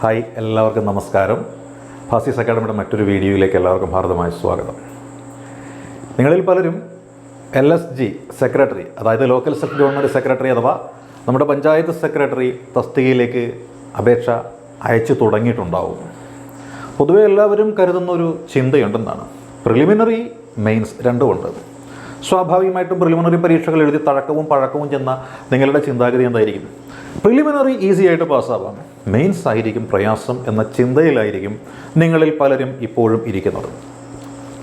Hi എല്ലാവർക്കും നമസ്കാരം. ഫാസിസ് അക്കാഡമിയുടെ മറ്റൊരു വീഡിയോയിലേക്ക് എല്ലാവർക്കും ഹാർദമായ സ്വാഗതം. നിങ്ങളിൽ പലരും എൽ എസ് ജി സെക്രട്ടറി അതായത് ലോക്കൽ സെൽഫ് ഗവൺമെന്റ് സെക്രട്ടറി അഥവാ നമ്മുടെ പഞ്ചായത്ത് സെക്രട്ടറി തസ്തികയിലേക്ക് അപേക്ഷ അയച്ചു തുടങ്ങിയിട്ടുണ്ടാവും. പൊതുവെ എല്ലാവരും കരുതുന്ന ഒരു ചിന്തയുണ്ടെന്നാണ്. Preliminary mains രണ്ടുമുണ്ട്. സ്വാഭാവികമായിട്ടും പ്രിലിമിനറി പരീക്ഷകൾ എഴുതി തഴക്കവും പഴക്കവും ചെന്ന നിങ്ങളുടെ ചിന്താഗതി എന്തായിരിക്കും? പ്രിലിമിനറി ഈസി ആയിട്ട് പാസ്സാവാം. മെയിൻസ് ആയിരിക്കും പ്രയാസം എന്ന ചിന്തയിലായിരിക്കും നിങ്ങളിൽ പലരും ഇപ്പോഴും ഇരിക്കുന്നത്.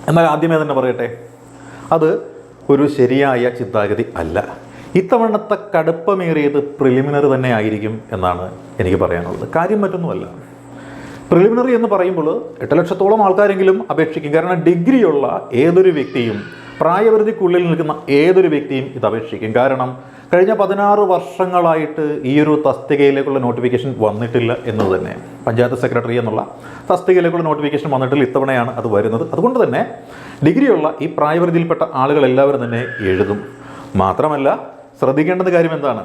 എന്നാൽ ആദ്യമേ തന്നെ പറയട്ടെ അത് ഒരു ശരിയായ ചിന്താഗതി അല്ല. ഇത്തവണത്തെ കടുപ്പമേറിയത് പ്രിലിമിനറി തന്നെ ആയിരിക്കും എന്നാണ് എനിക്ക് പറയാനുള്ളത്. കാര്യം മറ്റൊന്നുമല്ല. പ്രിലിമിനറി എന്ന് പറയുമ്പോൾ എട്ട് ലക്ഷത്തോളം ആൾക്കാരെങ്കിലും അപേക്ഷിക്കും. കാരണം ഡിഗ്രിയുള്ള ഏതൊരു വ്യക്തിയും പ്രായപരിധിക്കുള്ളിൽ നിൽക്കുന്ന ഏതൊരു വ്യക്തിയും ഇത് അപേക്ഷിക്കും. കാരണം കഴിഞ്ഞ പതിനാറ് വർഷങ്ങളായിട്ട് ഈ ഒരു തസ്തികയിലേക്കുള്ള നോട്ടിഫിക്കേഷൻ വന്നിട്ടില്ല എന്ന് തന്നെ. പഞ്ചായത്ത് സെക്രട്ടറി എന്നുള്ള തസ്തികയിലേക്കുള്ള നോട്ടിഫിക്കേഷൻ വന്നിട്ടില്ല ഇത്തവണയാണ് അത് വരുന്നത്. അതുകൊണ്ട് തന്നെ ഡിഗ്രിയുള്ള ഈ പ്രായപരിധിയിൽപ്പെട്ട ആളുകൾ എല്ലാവരും തന്നെ എഴുതും. മാത്രമല്ല ശ്രദ്ധിക്കേണ്ടത് കാര്യം എന്താണ്?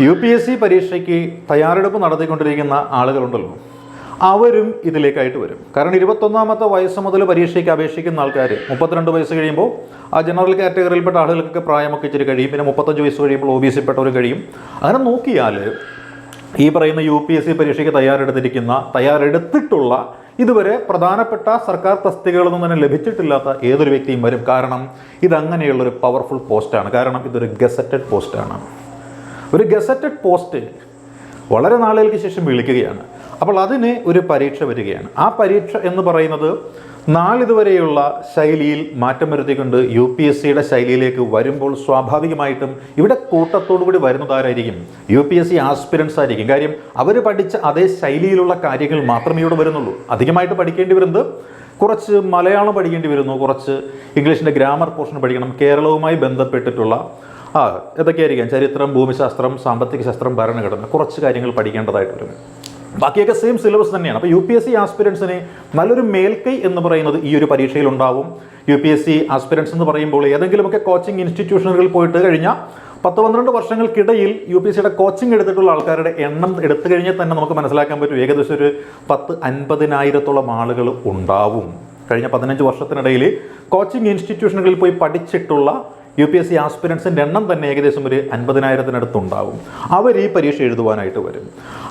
യു പി എസ് സി പരീക്ഷയ്ക്ക് തയ്യാറെടുപ്പ് നടത്തിക്കൊണ്ടിരിക്കുന്ന ആളുകളുണ്ടല്ലോ. അവരും ഇതിലേക്കായിട്ട് വരും. കാരണം ഇരുപത്തൊന്നാമത്തെ വയസ്സ് മുതൽ പരീക്ഷയ്ക്ക് അപേക്ഷിക്കുന്ന ആൾക്കാർ മുപ്പത്തിരണ്ട് വയസ്സ് കഴിയുമ്പോൾ ആ ജനറൽ കാറ്റഗറിയിൽപ്പെട്ട ആളുകൾക്കൊക്കെ പ്രായമൊക്കെ ഇച്ചിരി കഴിയും. പിന്നെ മുപ്പത്തഞ്ച് വയസ്സ് കഴിയുമ്പോൾ ഒ ബി സിപ്പെട്ടവർ കഴിയും. അങ്ങനെ നോക്കിയാൽ ഈ പറയുന്ന യു പി എസ് സി പരീക്ഷയ്ക്ക് തയ്യാറെടുത്തിരിക്കുന്ന തയ്യാറെടുത്തിട്ടുള്ള ഇതുവരെ പ്രധാനപ്പെട്ട സർക്കാർ തസ്തികകളൊന്നും തന്നെ ലഭിച്ചിട്ടില്ലാത്ത ഏതൊരു വ്യക്തിയും വരും. കാരണം ഇതങ്ങനെയുള്ളൊരു പവർഫുൾ പോസ്റ്റാണ് കാരണം ഇതൊരു ഗസറ്റഡ് പോസ്റ്റാണ് ഒരു ഗസറ്റഡ് പോസ്റ്റ് വളരെ നാളുകൾക്ക് ശേഷം വിളിക്കുകയാണ്. അപ്പോൾ അതിന് ഒരു പരീക്ഷ വരികയാണ്. ആ പരീക്ഷ എന്ന് പറയുന്നത് നാളിതുവരെയുള്ള ശൈലിയിൽ മാറ്റം വരുത്തിക്കൊണ്ട് യു പി എസ് സിയുടെ ശൈലിയിലേക്ക് വരുമ്പോൾ സ്വാഭാവികമായിട്ടും ഇവിടെ കൂട്ടത്തോടു കൂടി വരുന്നതാരായിരിക്കും U P S C aspirants ആയിരിക്കും. കാര്യം അവർ പഠിച്ച അതേ ശൈലിയിലുള്ള കാര്യങ്ങൾ മാത്രമേ ഇവിടെ വരുന്നുള്ളൂ. അധികമായിട്ട് പഠിക്കേണ്ടി വരുന്നത് കുറച്ച് മലയാളം പഠിക്കേണ്ടി വരുന്നു. കുറച്ച് ഇംഗ്ലീഷിന്റെ ഗ്രാമർ പോർഷൻ പഠിക്കണം. കേരളവുമായി ബന്ധപ്പെട്ടിട്ടുള്ള ആ ഇതൊക്കെയായിരിക്കാം. ചരിത്രം ഭൂമിശാസ്ത്രം സാമ്പത്തിക ശാസ്ത്രം ഭരണഘടന കുറച്ച് കാര്യങ്ങൾ പഠിക്കേണ്ടതായിട്ട് വരും ബാക്കിയൊക്കെ സെയിം സിലബസ് തന്നെയാണ്. അപ്പോൾ യു പി എസ് സി ആസ്പിരൻസിന് നല്ലൊരു മേൽക്കൈ എന്ന് പറയുന്നത് ഈ ഒരു പരീക്ഷയിൽ ഉണ്ടാവും U P S C aspirants എന്ന് പറയുമ്പോൾ ഏതെങ്കിലുമൊക്കെ കോച്ചിങ് ഇൻസ്റ്റിറ്റ്യൂഷനുകളിൽ പോയിട്ട് കഴിഞ്ഞാൽ പത്ത് പന്ത്രണ്ട് വർഷങ്ങൾക്കിടയിൽ യു പി എസ് സിയുടെ കോച്ചിങ് എടുത്തിട്ടുള്ള ആൾക്കാരുടെ എണ്ണം എടുത്തു കഴിഞ്ഞാൽ തന്നെ നമുക്ക് മനസ്സിലാക്കാൻ പറ്റും. ഏകദേശം ഒരു പത്ത് അൻപതിനായിരത്തോളം ആളുകൾ ഉണ്ടാവും. കഴിഞ്ഞ പതിനഞ്ച് വർഷത്തിനിടയിൽ കോച്ചിങ് ഇൻസ്റ്റിറ്റ്യൂഷനുകളിൽ പോയി പഠിച്ചിട്ടുള്ള യു പി എസ് സി ആസ്പിരൻസിന്റെ എണ്ണം തന്നെ ഏകദേശം ഒരു അൻപതിനായിരത്തിനടുത്തുണ്ടാവും. അവർ ഈ പരീക്ഷ എഴുതുവാനായിട്ട് വരും.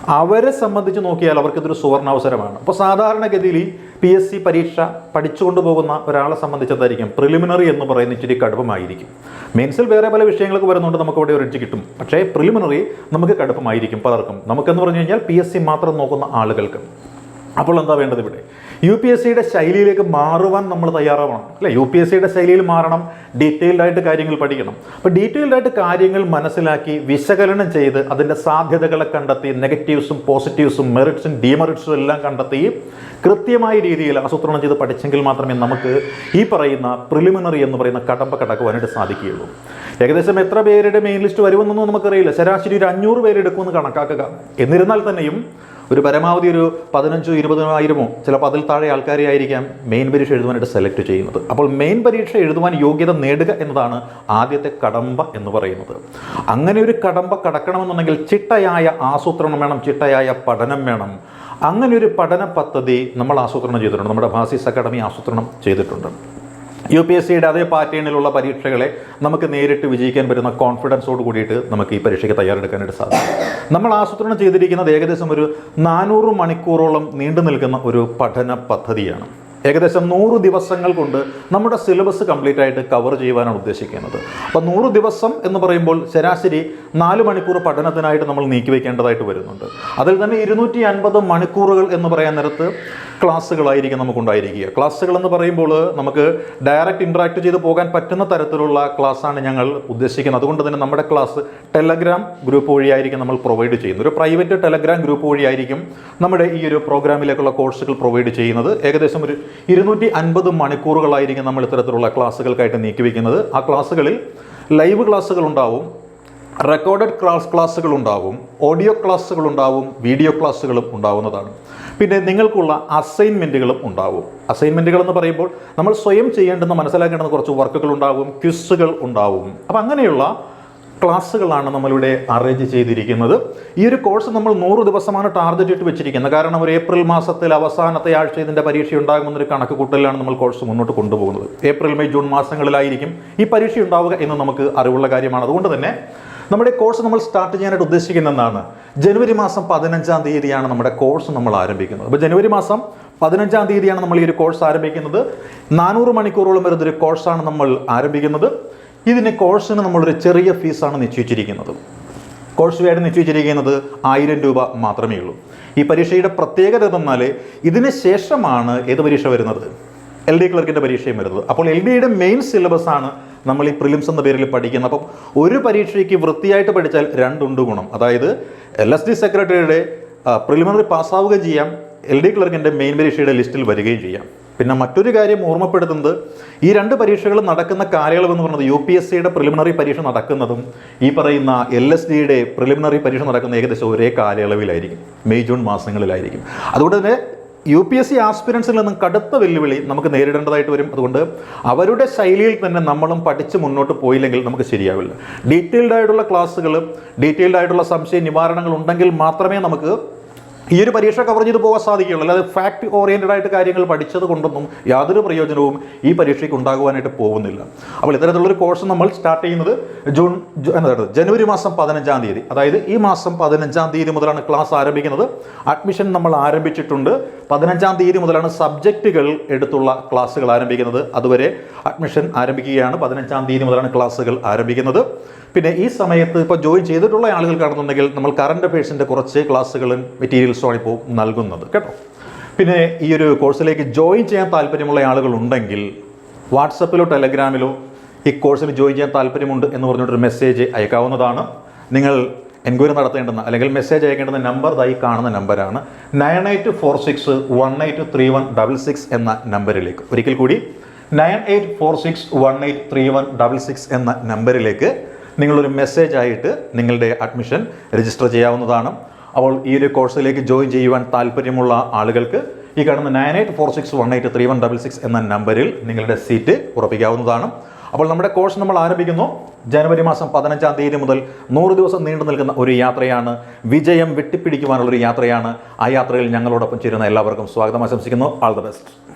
അവരെ സംബന്ധിച്ച് നോക്കിയാൽ അവർക്കിതൊരു സുവർണാവസരമാണ്. അപ്പോൾ സാധാരണഗതിയിൽ പി എസ് സി പരീക്ഷ പഠിച്ചുകൊണ്ട് പോകുന്ന ഒരാളെ സംബന്ധിച്ചതായിരിക്കും പ്രിലിമിനറി എന്ന് പറയുന്ന ഇച്ചിരി കടുപ്പമായിരിക്കും. മെയിൻസിൽ വേറെ പല വിഷയങ്ങൾക്ക് വരുന്നുണ്ട് നമുക്ക് ഇവിടെ ഒരു എഡ്ജ് കിട്ടും. പക്ഷേ പ്രിലിമിനറി നമുക്ക് കടുപ്പമായിരിക്കും പലർക്കും. നമുക്കെന്ന് പറഞ്ഞു കഴിഞ്ഞാൽ പി എസ് സി മാത്രം നോക്കുന്ന ആളുകൾക്ക്. അപ്പോൾ എന്താ വേണ്ടത് ഇവിടെ? യു പി എസ് സിയുടെ ശൈലിയിലേക്ക് മാറുവാൻ നമ്മൾ തയ്യാറാവണം അല്ലേ? യു പി എസ് സിയുടെ ശൈലിയിൽ മാറണം ഡീറ്റെയിൽഡ് ആയിട്ട് കാര്യങ്ങൾ പഠിക്കണം. അപ്പോൾ ഡീറ്റെയിൽഡ് ആയിട്ട് കാര്യങ്ങൾ മനസ്സിലാക്കി വിശകലനം ചെയ്ത് അതിന്റെ സാധ്യതകളെ കണ്ടെത്തി നെഗറ്റീവ്സും പോസിറ്റീവ്സും മെറിറ്റ്സും ഡിമെറിറ്റ്സും എല്ലാം കണ്ടെത്തി കൃത്യമായ രീതിയിൽ ആസൂത്രണം ചെയ്ത് പഠിച്ചെങ്കിൽ മാത്രമേ നമുക്ക് ഈ പറയുന്ന പ്രിലിമിനറി എന്ന് പറയുന്ന കടമ്പ കടക്കുവാനായിട്ട് സാധിക്കുകയുള്ളൂ. ഏകദേശം എത്ര പേരുടെ മെയിൻ ലിസ്റ്റ് വരുമെന്നൊന്നും നമുക്കറിയില്ല. ശരാശരി ഒരു അഞ്ഞൂറ് പേരെടുക്കുമെന്ന് കണക്കാക്കുക. എന്നിരുന്നാൽ തന്നെയും ഒരു പരമാവധി ഒരു പതിനഞ്ചോ ഇരുപതിനായിരമോ ചിലപ്പോൾ അതിൽ താഴെ ആൾക്കാരെ ആയിരിക്കാം മെയിൻ പരീക്ഷ എഴുതുവാനായിട്ട് സെലക്ട് ചെയ്യുന്നത്. അപ്പോൾ മെയിൻ പരീക്ഷ എഴുതുവാൻ യോഗ്യത നേടുക എന്നതാണ് ആദ്യത്തെ കടമ്പ എന്ന് പറയുന്നത്. അങ്ങനെ ഒരു കടമ്പ കടക്കണമെന്നുണ്ടെങ്കിൽ ചിട്ടയായ ആസൂത്രണം വേണം ചിട്ടയായ പഠനം വേണം. അങ്ങനെ ഒരു പഠന പദ്ധതി നമ്മൾ ആസൂത്രണം ചെയ്തിട്ടുണ്ട്. നമ്മുടെ ഭാസിസ് അക്കാഡമി ആസൂത്രണം ചെയ്തിട്ടുണ്ട്. യു പി എസ് സിയുടെ അതേ പാറ്റേണിലുള്ള പരീക്ഷകളെ നമുക്ക് നേരിട്ട് വിജയിക്കാൻ പറ്റുന്ന കോൺഫിഡൻസോട് കൂടിയിട്ട് നമുക്ക് ഈ പരീക്ഷയ്ക്ക് തയ്യാറെടുക്കാനായിട്ട് സാധിക്കും. നമ്മൾ ആസൂത്രണം ചെയ്തിരിക്കുന്നത് ഏകദേശം ഒരു നാനൂറ് മണിക്കൂറോളം നീണ്ടു നിൽക്കുന്ന ഒരു പഠന പദ്ധതിയാണ്. ഏകദേശം നൂറ് ദിവസങ്ങൾ കൊണ്ട് നമ്മുടെ സിലബസ് കംപ്ലീറ്റ് ആയിട്ട് കവർ ചെയ്യുവാനാണ് ഉദ്ദേശിക്കുന്നത്. അപ്പോൾ നൂറ് ദിവസം എന്ന് പറയുമ്പോൾ ശരാശരി നാല് മണിക്കൂർ പഠനത്തിനായിട്ട് നമ്മൾ നീക്കി വയ്ക്കേണ്ടതായിട്ട് വരുന്നുണ്ട്. അതിൽ തന്നെ ഇരുന്നൂറ്റി അൻപത് മണിക്കൂറുകൾ എന്ന് പറയാൻ നേരത്ത് ക്ലാസ്സുകളായിരിക്കും നമുക്കുണ്ടായിരിക്കുക. ക്ലാസ്സുകൾ എന്ന് പറയുമ്പോൾ നമുക്ക് ഡയറക്റ്റ് ഇൻട്രാക്ട് ചെയ്ത് പോകാൻ പറ്റുന്ന തരത്തിലുള്ള ക്ലാസ്സാണ് ഞങ്ങൾ ഉദ്ദേശിക്കുന്നത്. അതുകൊണ്ട് തന്നെ നമ്മുടെ ക്ലാസ് ടെലഗ്രാം ഗ്രൂപ്പ് വഴിയായിരിക്കും നമ്മൾ പ്രൊവൈഡ് ചെയ്യുന്നത്. ഒരു പ്രൈവറ്റ് ടെലഗ്രാം ഗ്രൂപ്പ് വഴിയായിരിക്കും നമ്മുടെ ഈ ഒരു പ്രോഗ്രാമിലേക്കുള്ള കോഴ്സുകൾ പ്രൊവൈഡ് ചെയ്യുന്നത്. ഏകദേശം ഒരു ഇരുന്നൂറ്റി അൻപത് മണിക്കൂറുകളായിരിക്കും നമ്മൾ ഇത്തരത്തിലുള്ള ക്ലാസ്സുകൾക്കായിട്ട് നീക്കിവെക്കുന്നത്. ആ ക്ലാസ്സുകളിൽ ലൈവ് ക്ലാസ്സുകൾ ഉണ്ടാവും റെക്കോർഡഡ് ക്ലാസ് ക്ലാസ്സുകൾ ഉണ്ടാവും ഓഡിയോ ക്ലാസ്സുകൾ ഉണ്ടാവും വീഡിയോ ക്ലാസ്സുകളും ഉണ്ടാവുന്നതാണ്. പിന്നെ നിങ്ങൾക്കുള്ള അസൈൻമെന്റുകളും ഉണ്ടാവും. അസൈൻമെന്റുകൾ എന്ന് പറയുമ്പോൾ നമ്മൾ സ്വയം ചെയ്യേണ്ടെന്ന് മനസ്സിലാക്കേണ്ടുന്ന കുറച്ച് വർക്കുകൾ ഉണ്ടാവും ക്വിസ്സുകൾ ഉണ്ടാവും. അപ്പം അങ്ങനെയുള്ള ക്ലാസ്സുകളാണ് നമ്മളിവിടെ അറേഞ്ച് ചെയ്തിരിക്കുന്നത്. ഈ ഒരു കോഴ്സ് നമ്മൾ നൂറ് ദിവസമാണ് ടാർഗറ്റ് ഇട്ട് വെച്ചിരിക്കുന്നത്. കാരണം ഒരു ഏപ്രിൽ മാസത്തിൽ അവസാനത്തെ ആഴ്ച ഇതിന്റെ പരീക്ഷ ഉണ്ടാകുമെന്നൊരു കണക്ക് കൂട്ടലിലാണ് നമ്മൾ കോഴ്സ് മുന്നോട്ട് കൊണ്ടുപോകുന്നത്. ഏപ്രിൽ മെയ് ജൂൺ മാസങ്ങളിലായിരിക്കും ഈ പരീക്ഷ ഉണ്ടാവുക എന്ന് നമുക്ക് അറിവുള്ള കാര്യമാണ്. അതുകൊണ്ട് തന്നെ നമ്മുടെ കോഴ്സ് നമ്മൾ സ്റ്റാർട്ട് ചെയ്യാനായിട്ട് ഉദ്ദേശിക്കുന്നതാണ് ജനുവരി മാസം പതിനഞ്ചാം തീയതിയാണ് നമ്മുടെ കോഴ്സ് നമ്മൾ ആരംഭിക്കുന്നത്. അപ്പോൾ ജനുവരി മാസം പതിനഞ്ചാം തീയതിയാണ് നമ്മൾ ഈ ഒരു കോഴ്സ് ആരംഭിക്കുന്നത്. നാനൂറ് മണിക്കൂറോളം വരുന്നൊരു കോഴ്സാണ് നമ്മൾ ആരംഭിക്കുന്നത്. ഇതിന് കോഴ്സിന് നമ്മളൊരു ചെറിയ ഫീസാണ് നിശ്ചയിച്ചിരിക്കുന്നത്. കോഴ്സ് ഫീയായിട്ട് നിശ്ചയിച്ചിരിക്കുന്നത് ആയിരം രൂപ മാത്രമേ ഉള്ളൂ. ഈ പരീക്ഷയുടെ പ്രത്യേകത എന്നാൽ ഇതിന് ശേഷമാണ് ഏത് പരീക്ഷ വരുന്നത്? എൽ ഡി ക്ലർക്കിന്റെ പരീക്ഷയും വരുന്നത്. അപ്പോൾ എൽ ഡിയുടെ മെയിൻ സിലബസ് ആണ് നമ്മൾ ഈ പ്രിലിംസ് എന്ന പേരിൽ പഠിക്കുന്നത്. അപ്പം ഒരു പരീക്ഷയ്ക്ക് വൃത്തിയായിട്ട് പഠിച്ചാൽ രണ്ടുണ്ട് ഗുണം. അതായത് എൽ എസ് ഡി സെക്രട്ടറിയുടെ പ്രിലിമിനറി പാസ്സാവുകയും ചെയ്യാം. എൽ ഡി ക്ലർക്കിന്റെ മെയിൻ പരീക്ഷയുടെ ലിസ്റ്റിൽ വരികയും ചെയ്യാം. പിന്നെ മറ്റൊരു കാര്യം ഓർമ്മപ്പെടുത്തുന്നത് ഈ രണ്ട് പരീക്ഷകളും നടക്കുന്ന കാലയളവ് എന്ന് പറയുന്നത് യു പി എസ് സിയുടെ പ്രിലിമിനറി പരീക്ഷ നടക്കുന്നതും ഈ പറയുന്ന എൽ എസ് ഡിയുടെ പ്രിലിമിനറി പരീക്ഷ നടക്കുന്ന ഏകദേശം ഒരേ കാലയളവിലായിരിക്കും മെയ് ജൂൺ മാസങ്ങളിലായിരിക്കും. അതുകൊണ്ട് തന്നെ യു പി എസ് സി ആസ്പിരൻസിൽ നിന്നും കടുത്ത വെല്ലുവിളി നമുക്ക് നേരിടേണ്ടതായിട്ട് വരും. അതുകൊണ്ട് അവരുടെ ശൈലിയിൽ തന്നെ നമ്മളും പഠിച്ച് മുന്നോട്ട് പോയില്ലെങ്കിൽ നമുക്ക് ശരിയാവില്ല. ഡീറ്റെയിൽഡ് ആയിട്ടുള്ള ക്ലാസ്സുകൾ ഡീറ്റെയിൽഡ് ആയിട്ടുള്ള സംശയ നിവാരണങ്ങൾ ഉണ്ടെങ്കിൽ മാത്രമേ നമുക്ക് ഈ ഒരു പരീക്ഷ കവർ ചെയ്ത് പോകാൻ സാധിക്കുകയുള്ളൂ. അല്ലാതെ ഫാക്ട് ഓറിയന്റഡ് ആയിട്ട് കാര്യങ്ങൾ പഠിച്ചത് കൊണ്ടൊന്നും യാതൊരു പ്രയോജനവും ഈ പരീക്ഷയ്ക്ക് ഉണ്ടാകുവാനായിട്ട് പോകുന്നില്ല. അപ്പോൾ ഇത്തരത്തിലുള്ളൊരു കോഴ്സ് നമ്മൾ സ്റ്റാർട്ട് ചെയ്യുന്നത് ജൂൺ എന്താ ജനുവരി മാസം പതിനഞ്ചാം തീയതി. അതായത് ഈ മാസം പതിനഞ്ചാം തീയതി മുതലാണ് ക്ലാസ് ആരംഭിക്കുന്നത്. അഡ്മിഷൻ നമ്മൾ ആരംഭിച്ചിട്ടുണ്ട്. പതിനഞ്ചാം തീയതി മുതലാണ് സബ്ജക്റ്റുകൾ എടുത്തുള്ള ക്ലാസ്സുകൾ ആരംഭിക്കുന്നത്. അതുവരെ അഡ്മിഷൻ ആരംഭിക്കുകയാണ്. പതിനഞ്ചാം തീയതി മുതലാണ് ക്ലാസ്സുകൾ ആരംഭിക്കുന്നത്. പിന്നെ ഈ സമയത്ത് ഇപ്പോൾ ജോയിൻ ചെയ്തിട്ടുള്ള ആളുകൾക്കാണെന്നുണ്ടെങ്കിൽ നമ്മൾ കറണ്ട് അഫയേഴ്സിന്റെ കുറച്ച് ക്ലാസ്സുകളും മെറ്റീരിയൽസുമാണ് ഇപ്പോൾ നൽകുന്നത്. കേട്ടോ? പിന്നെ ഈ ഒരു കോഴ്സിലേക്ക് ജോയിൻ ചെയ്യാൻ താല്പര്യമുള്ള ആളുകളുണ്ടെങ്കിൽ വാട്സപ്പിലോ ടെലഗ്രാമിലോ ഈ കോഴ്സിൽ ജോയിൻ ചെയ്യാൻ താല്പര്യമുണ്ട് എന്ന് പറഞ്ഞിട്ടൊരു മെസ്സേജ് അയക്കാവുന്നതാണ്. നിങ്ങൾ എൻക്വയറി നടത്തേണ്ടുന്ന അല്ലെങ്കിൽ മെസ്സേജ് അയക്കേണ്ടുന്ന നമ്പർ ഇതായി കാണുന്ന നമ്പറാണ് nine eight four six one eight three one double six എന്ന നമ്പറിലേക്ക് ഒരിക്കൽ കൂടി nine eight four six one eight three one double six എന്ന നമ്പറിലേക്ക് നിങ്ങളൊരു മെസ്സേജ് ആയിട്ട് നിങ്ങളുടെ അഡ്മിഷൻ രജിസ്റ്റർ ചെയ്യാവുന്നതാണ്. അപ്പോൾ ഈ ഒരു കോഴ്സിലേക്ക് ജോയിൻ ചെയ്യുവാൻ താല്പര്യമുള്ള ആളുകൾക്ക് ഈ കാണുന്ന nine eight four six one eight three one double six എന്ന നമ്പറിൽ നിങ്ങളുടെ സീറ്റ് ഉറപ്പിക്കാവുന്നതാണ്. അപ്പോൾ നമ്മുടെ കോഴ്സ് നമ്മൾ ആരംഭിക്കുന്നു. ജനുവരി മാസം പതിനഞ്ചാം തീയതി മുതൽ നൂറ് ദിവസം നീണ്ടു നിൽക്കുന്ന ഒരു യാത്രയാണ്. വിജയം വെട്ടിപ്പിടിക്കുവാനുള്ളൊരു യാത്രയാണ്. ആ യാത്രയിൽ ഞങ്ങളോടൊപ്പം ചേരുന്ന എല്ലാവർക്കും സ്വാഗതം. ആശംസിക്കുന്നു. All the best